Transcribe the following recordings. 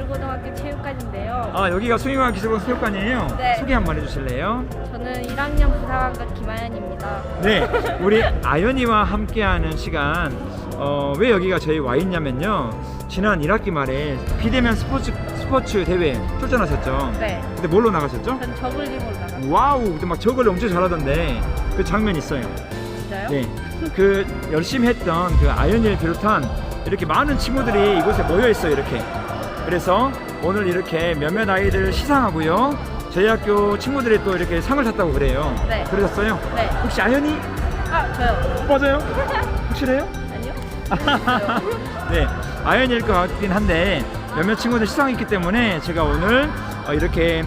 숭일고등학교 체육관인데요. 아 여기가 숭일고등학교 기술관 체육관이에요. 네. 소개 한번 해주실래요? 저는 1학년 부사관과 김아연입니다. 네, 우리 아연이와 함께하는 시간 어, 왜 여기가 저희 와 있냐면요. 지난 1학기 말에 비대면 스포츠 스포츠 대회 출전하셨죠. 네. 근데 뭘로 나가셨죠? 전 저글링으로 나갔어요. 와우, 근데 막 저걸 엄청 잘하던데 그 장면 있어요. 진짜요? 네, 그 열심히 했던 그 아연이를 비롯한 이렇게 많은 친구들이 이곳에 모여 있어요. 이렇게. 그래서 오늘 이렇게 몇몇 아이들 시상하고요. 저희 학교 친구들이 또 이렇게 상을 탔다고 그래요. 네. 그러셨어요? 네. 혹시 아연이 아, 저요. 맞아요? 확실해요? 아니요? 네, 아연일 것 같긴 한데 몇몇 친구들 시상했기 때문에 제가 오늘 어, 이렇게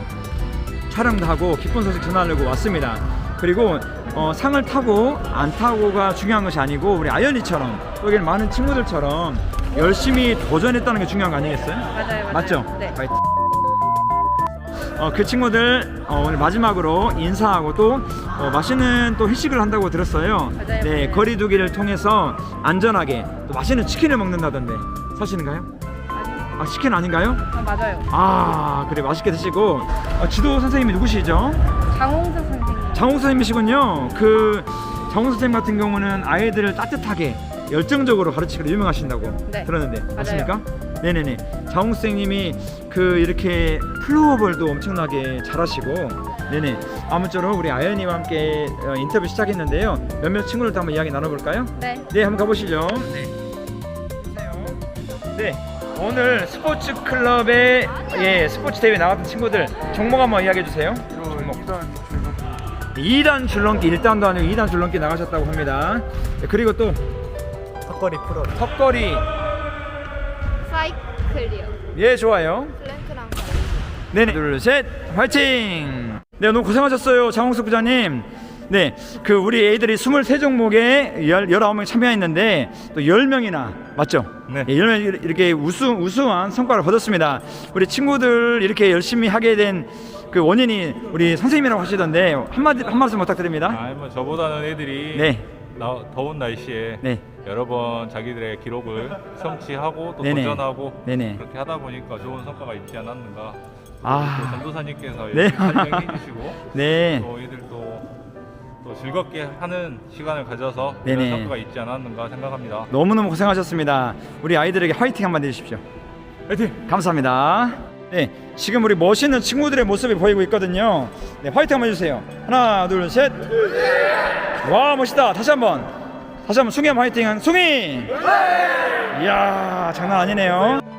촬영도 하고 기쁜 소식 전하려고 왔습니다. 그리고 어, 상을 타고 안 타고가 중요한 것이 아니고 우리 아연이처럼 또 여기 많은 친구들처럼 열심히 도전했다는 게 중요한 거 아니겠어요? 맞아요, 맞아요. 맞죠? 네. 파이팅. 어, 그 친구들 어, 오늘 마지막으로 인사하고 또 어, 맛있는 또 회식을 한다고 들었어요. 맞아요, 네, 맞아요. 거리두기를 통해서 안전하게 또 맛있는 치킨을 먹는다던데? 아니요. 아 치킨 아닌가요? 아, 맞아요. 아 그래 맛있게 드시고 어, 지도 선생님이 누구시죠? 장홍서 선생님. 장홍 선생님이시군요. 그 장홍 선생님 같은 경우는 아이들을 따뜻하게 열정적으로 가르치기로 유명하신다고 네. 들었는데. 맞습니까? 네네네. 장홍 선생님이 그 이렇게 플로어볼도 엄청나게 잘하시고 네네. 아무쪼록 우리 아연이와 함께 어, 인터뷰 시작했는데요. 몇몇 친구들도 한번 이야기 나눠볼까요? 네. 네, 한번 가보시죠. 네. 네, 오늘 스포츠 클럽의 예 스포츠 대회 나갔던 친구들 종목 한번 이야기해 주세요. 종목. 2단 줄넘기 1단도 아니고 2단 줄넘기 나가셨다고 합니다. 네, 그리고 또 턱걸이 프로 턱걸이 사이클이요. 예 좋아요. 플랭크랑 네네 둘셋 화이팅. 네 너무 고생하셨어요 장홍석 부장님. 네, 그 우리 애들이 23종목에 19명이 참여했는데 또 10명이나 맞죠? 네. 예, 10명 이렇게 우수, 우수한 성과를 거뒀습니다. 우리 친구들 이렇게 열심히 하게 된 그 원인이 우리 선생님이라고 하시던데 한마디 한 말씀 부탁드립니다. 아니 뭐 저보다는 애들이 네. 나- 더운 날씨에 네. 여러 번 자기들의 기록을 성취하고 또 네네. 도전하고 네네. 그렇게 하다 보니까 좋은 성과가 있지 않았는가. 아. 또 전도사님께서 네. 이렇게 설명해 주시고 네. 또 애들도 또 즐겁게 하는 시간을 가져서 네네. 이런 성과가 있지 않았는가 생각합니다. 너무너무 고생하셨습니다. 우리 아이들에게 화이팅 한번 해주십시오. 화이팅! 감사합니다. 네, 지금 우리 멋있는 친구들의 모습이 보이고 있거든요. 네, 화이팅 한번 해주세요. 하나, 둘, 셋. 와, 멋있다. 다시 한번. 다시 한번 숭이 한번 화이팅. 숭이! 이야, 장난 아니네요.